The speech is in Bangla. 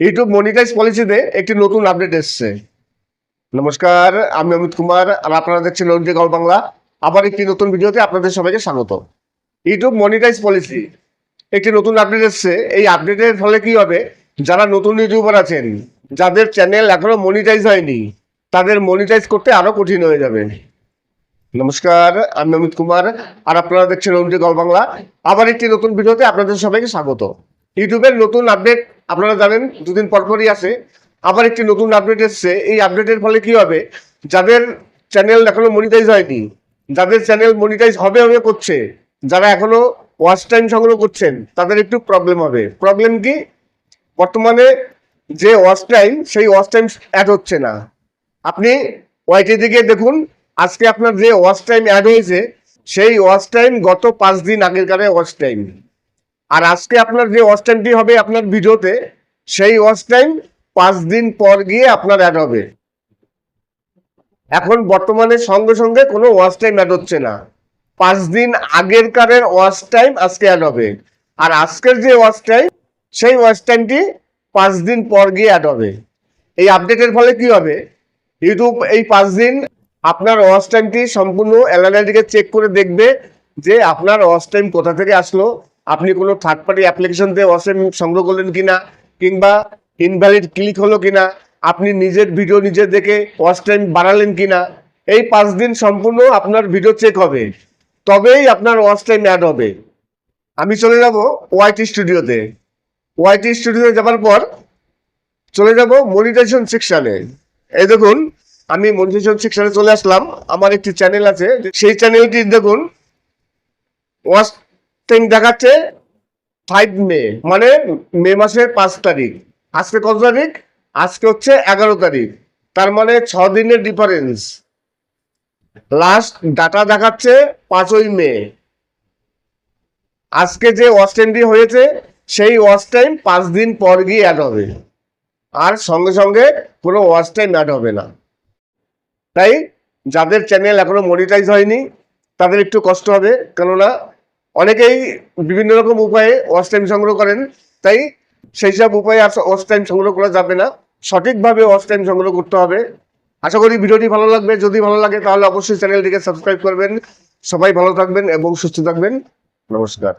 ইউটিউব মনিটাইজ পলিসিতে একটি নতুন আপডেট এসছে। নমস্কার, আমি অমিত কুমার আর আপনারা দেখছেন নদী গল্প বাংলা। আবার একটি নতুন ভিডিওতে আপনাদের সবাইকে স্বাগত। ইউটিউব মনিটাইজ পলিসি, একটি নতুন আপডেট এসছে। এই আপডেটের ফলে কি হবে? যারা নতুন ইউটিউবার আছেন, যাদের চ্যানেল এখনও মনিটাইজ হয়নি, তাদের মনিটাইজ করতে আরও কঠিন হয়ে যাবে। নমস্কার, আমি অমিত কুমার আর আপনারা দেখছেন নদী গল্প বাংলা। আবার একটি নতুন ভিডিওতে আপনাদের সবাইকে স্বাগত। ইউটিউবের নতুন আপডেট আপনারা জানেন, দুদিন পরপরই আসে আবার একটি নতুন আপডেট এসছে। এই আপডেটের ফলে কি হবে? যাদের চ্যানেল এখনও মনিটাইজ হয়নি, যাদের চ্যানেল মনিটাইজ হবে হবে করছে, যারা এখনও ওয়াচ টাইম সংগ্রহ করছেন, তাদের একটু প্রবলেম হবে। প্রবলেম কি? বর্তমানে যে ওয়াচ টাইম সেই ওয়াচ টাইম অ্যাড হচ্ছে না। আপনি ওয়াইটি দিকে দেখুন, আজকে আপনার যে ওয়াচ টাইম অ্যাড হয়েছে, সেই ওয়াচ টাইম গত পাঁচ দিন আগেরকারে ওয়াচ টাইম আর আজকে আপনার যে ওয়াচ টাইমটি হবে আপনার ভিডিওতে, সেই ওয়াচ টাইম পাঁচ দিন পর গিয়ে আপনার অ্যাড হবে। এখন বর্তমানে সঙ্গে সঙ্গে কোনো ওয়াচ টাইম অ্যাড হচ্ছে না। পাঁচ দিন আগের কারের ওয়াচ টাইম আজকে অ্যাড হবে। আর আজকের যে ওয়াচ টাইম সেই ওয়াচ টাইমটি পাঁচ দিন পর গিয়ে অ্যাড হবে। এই আপডেটের ফলে কি হবে? ইউটিউব এই পাঁচ দিন আপনার ওয়াচ টাইমটি সম্পূর্ণ অ্যানালাইটিকে চেক করে দেখবে যে আপনার ওয়াচ টাইম কোথা থেকে আসলো আপনি কোনো থার্ড পার্টি অ্যাপ্লিকেশন দিয়ে টাইম সংগ্রহ করলেন কিনা, কিংবা ইনভ্যালিড ক্লিক হলো কিনা, আপনি নিজের ভিডিও নিজে দেখে ওয়াচ টাইম বাড়ালেন কিনা, এই পাঁচ দিন সম্পূর্ণ আপনার ভিডিও চেক হবে। তবেই আপনার ওয়াচ টাইম অ্যাড হবে। আমি চলে যাব ওয়াইটি স্টুডিওতে ওয়াইটি স্টুডিওতে যাবার পর চলে যাব মনিটাইজেশন সেকশানে এই দেখুন, আমি মনিটাইজেশন সেকশানে চলে আসলাম। আমার একটি চ্যানেল আছে। সেই চ্যানেলটি দেখুন ওয়াচ টাইম দেখাচ্ছে ফাইভ মে মানে মে মাসের পাঁচ তারিখ। আজকে কত তারিখ? আজকে হচ্ছে এগারো তারিখ। তার মানে ছ দিনের ডিফারেন্স লাস্ট ডাটা দেখাচ্ছে পাঁচই মে আজকে যে ওয়াচ টাইমটি হয়েছে, সেই ওয়াচ টাইম পাঁচ দিন পর গিয়ে অ্যাড হবে। আর সঙ্গে সঙ্গে কোনো ওয়াচ টাইম অ্যাড হবে না। তাই যাদের চ্যানেল এখনও মনিটাইজ হয়নি, তাদের একটু কষ্ট হবে। কেননা অনেকেই বিভিন্ন রকম উপায়ে ওয়াচ টাইম সংগ্রহ করেন, তাই সেই সব উপায়ে আর ওয়াচ টাইম সংগ্রহ করা যাবে না। সঠিকভাবে ওয়াচ টাইম সংগ্রহ করতে হবে। আশা করি ভিডিওটি ভালো লাগবে। যদি ভালো লাগে তাহলে অবশ্যই চ্যানেলটিকে সাবস্ক্রাইব করবেন। সবাই ভালো থাকবেন এবং সুস্থ থাকবেন। নমস্কার।